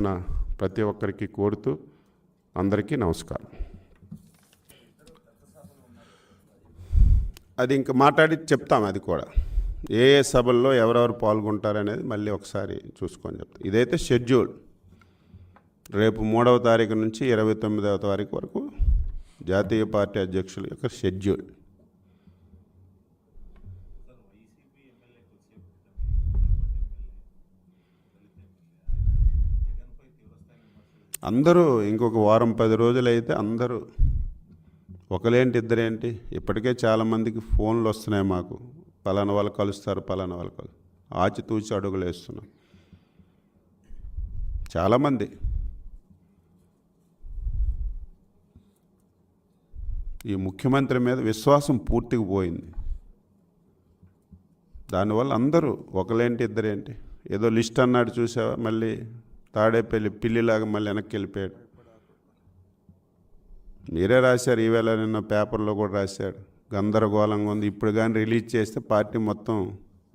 తరపున ప్రతి ఒక్కరికి కోరుతూ అందరికీ నమస్కారం. అది ఇంక మాట్లాడి చెప్తాం అది కూడా. ఏ ఏ సభల్లో ఎవరెవరు పాల్గొంటారనేది మళ్ళీ ఒకసారి చూసుకొని చెప్తాం. ఇదైతే షెడ్యూల్. రేపు మూడవ తారీఖు నుంచి ఇరవై తొమ్మిదవ తారీఖు వరకు జాతీయ పార్టీ అధ్యక్షుల యొక్క షెడ్యూల్. అందరూ ఇంకొక వారం పది రోజులైతే అందరూ ఒకలేంటి ఇద్దరేంటి? ఇప్పటికే చాలామందికి ఫోన్లు వస్తున్నాయి మాకు. పలానా వాళ్ళు కలుస్తారు పలానా వాళ్ళు కలు ఆచితూచి అడుగులు వేస్తున్నాం. చాలామంది. ఈ ముఖ్యమంత్రి మీద విశ్వాసం పూర్తిగా పోయింది. దానివల్ల అందరూ ఒకలేంటి ఇద్దరేంటి? ఏదో లిస్ట్ అన్నాడు చూసావా? మళ్ళీ తాడేపల్లి పిల్లిలాగా మళ్ళీ వెనక్కి వెళ్ళిపోయాడు. మీరే రాశారు ఈవేళ నిన్న పేపర్లో కూడా రాశాడు. గందరగోళంగా ఉంది. ఇప్పుడు కానీ రిలీజ్ చేస్తే పార్టీ మొత్తం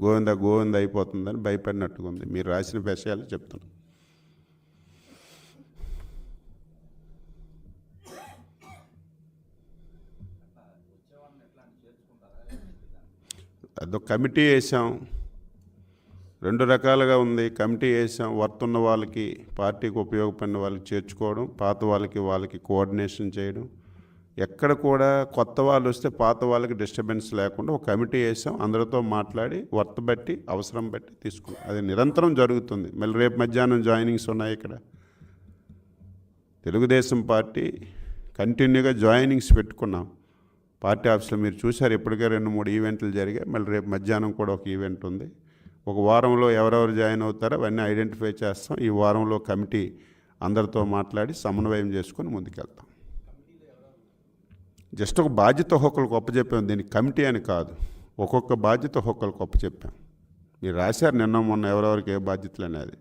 గోవింద గోవింద అయిపోతుందని భయపడినట్టుగా ఉంది మీరు రాసిన విషయాలు చెప్తున్నాను అదొక కమిటీ వేసాం రెండు రకాలుగా ఉంది. కమిటీ వేసాం. వర్తున్న వాళ్ళకి పార్టీకి ఉపయోగపడిన వాళ్ళకి చేర్చుకోవడం పాత వాళ్ళకి వాళ్ళకి కోఆర్డినేషన్ చేయడం. ఎక్కడ కూడా కొత్త వాళ్ళు వస్తే పాత వాళ్ళకి డిస్టర్బెన్స్ లేకుండా ఒక కమిటీ వేసాం. అందరితో మాట్లాడి వర్త్ బట్టి అవసరం బట్టి తీసుకున్నాం. అది నిరంతరం జరుగుతుంది. మళ్ళీ రేపు మధ్యాహ్నం జాయినింగ్స్ ఉన్నాయి ఇక్కడ. తెలుగుదేశం పార్టీ కంటిన్యూగా జాయినింగ్స్ పెట్టుకున్నాం. పార్టీ ఆఫీస్లో మీరు చూశారు ఇప్పటికే రెండు మూడు ఈవెంట్లు జరిగాయి. మళ్ళీ రేపు మధ్యాహ్నం కూడా ఒక ఈవెంట్ ఉంది. ఒక వారంలో ఎవరెవరు జాయిన్ అవుతారో అవన్నీ ఐడెంటిఫై చేస్తాం. ఈ వారంలో కమిటీ అందరితో మాట్లాడి సమన్వయం చేసుకొని ముందుకెళ్తాం. జస్ట్ ఒక బాధ్యత ఒక్కొక్కరికి ఒప్పచెప్పాం దీనికి కమిటీ అని కాదు. ఒక్కొక్క బాధ్యత ఒక్కొక్కరికి ఒప్పచెప్పాం మీరు రాశారు నిన్న మొన్న ఎవరెవరికి ఏ బాధ్యతలు అనేది.